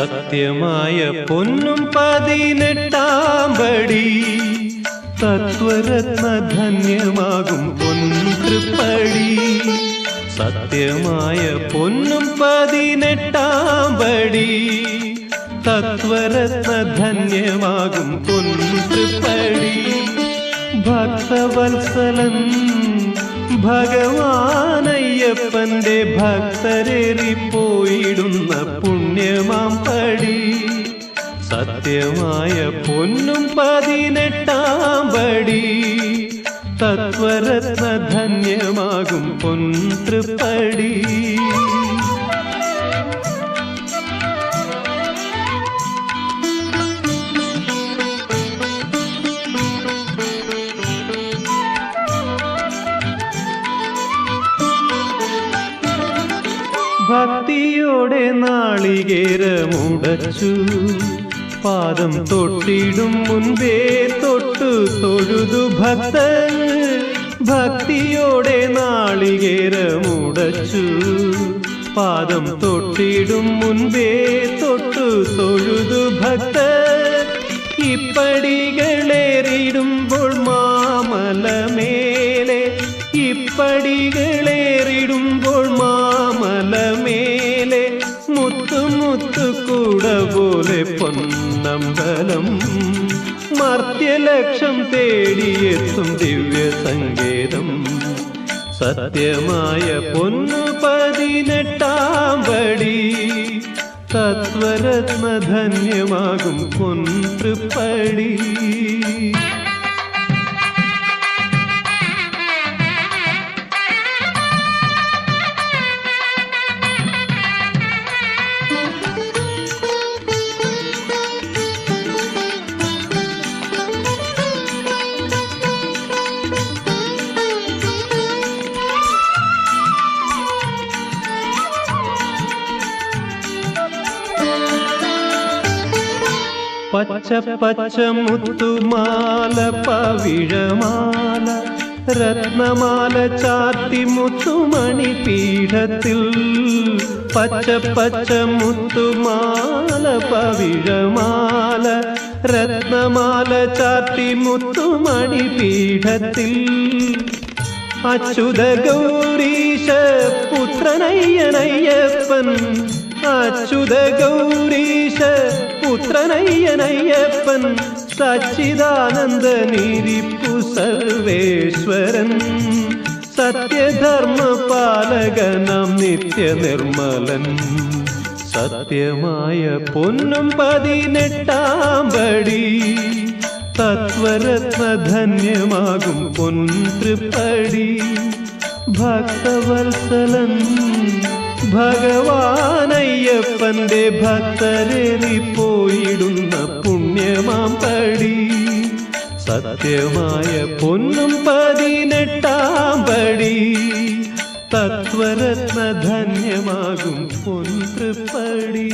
സത്യമായ പൊന്നും പതിനെട്ടാം പടി തത്വരത്ന ധന്യമാകും പൊൻതൃപ്പടി സത്യമായ പൊന്നും പതിനെട്ടാം പടി തത്വരത്ന ധന്യമാകും പൊൻതൃപ്പടി ഭക്തവത്സലൻ ഭഗവാനയ്യപ്പന്റെ ഭക്തരേറിപ്പോയിടുന്ന പുണ്യമാം പടി സത്യമായ പൊന്നും പതിനെട്ടാം പടി. തത്വരത്ന ധന്യമാകും പൊൻതൃപ്പടി ഭക്തിയോടെ നാളികേര മുടച്ചു പാദം തൊട്ടിടും മുൻപേ തൊട്ടു തൊഴുതു ഭക്തൻ. ഭക്തിയോടെ നാളികേരമുടച്ചു. പാദം തൊട്ടിടും മുൻപേ തൊട്ടു തൊഴുതു ഭക്തൻ. ഇപ്പടികളേറിടുമ്പോൾ മാമലമേലെ ഇപ്പടികളേറിടുമ്പോൾ മുത്തു മുത്തു കൂട പോലെ പൊന്നമ്പലം. മർത്യലക്ഷം തേടിയെത്തും ദിവ്യ സങ്കേതം സത്യമായ പൊന്നു പതിനെട്ടാം പടി. പൊൻ തൃപ്പടി പച്ച പച്ച മുത്തുമാല പവിഴമാല രത്നമാല ചാത്തി മുത്തുമണി പീഠത്തിൽ. പച്ച പച്ച മുത്തുമാല പവിഴമാല രത്നമാല ചാത്തി മുത്തുമണി പീഠത്തിൽ. അച്യുത ഗൗരീശ പുത്രനയ്യനയ്യപ്പൻ അച്യുത ഗൗരീശ പുത്രനയ്യനയ്യപ്പൻ സച്ചിദാനന്ദ നിരിപ്പു സർവേശ്വരൻ. സത്യധർമ്മ പാലകനം നിത്യ നിർമ്മലൻ സത്യമായ പൊന്നും പതിനെട്ടാം പടി തത്വരത്ന ധന്യമാകും പൊൻതൃപ്പടി. ഭക്തവത്സലൻ ഭഗവാനയ്യപ്പന്റെ ഭക്തരേറിപ്പോയിടുന്ന പുണ്യമാം പടി. സത്യമായ പൊന്നും പതിനെട്ടാം പടി. തത്വരത്ന ധന്യമാകും പൊൻതൃപ്പടി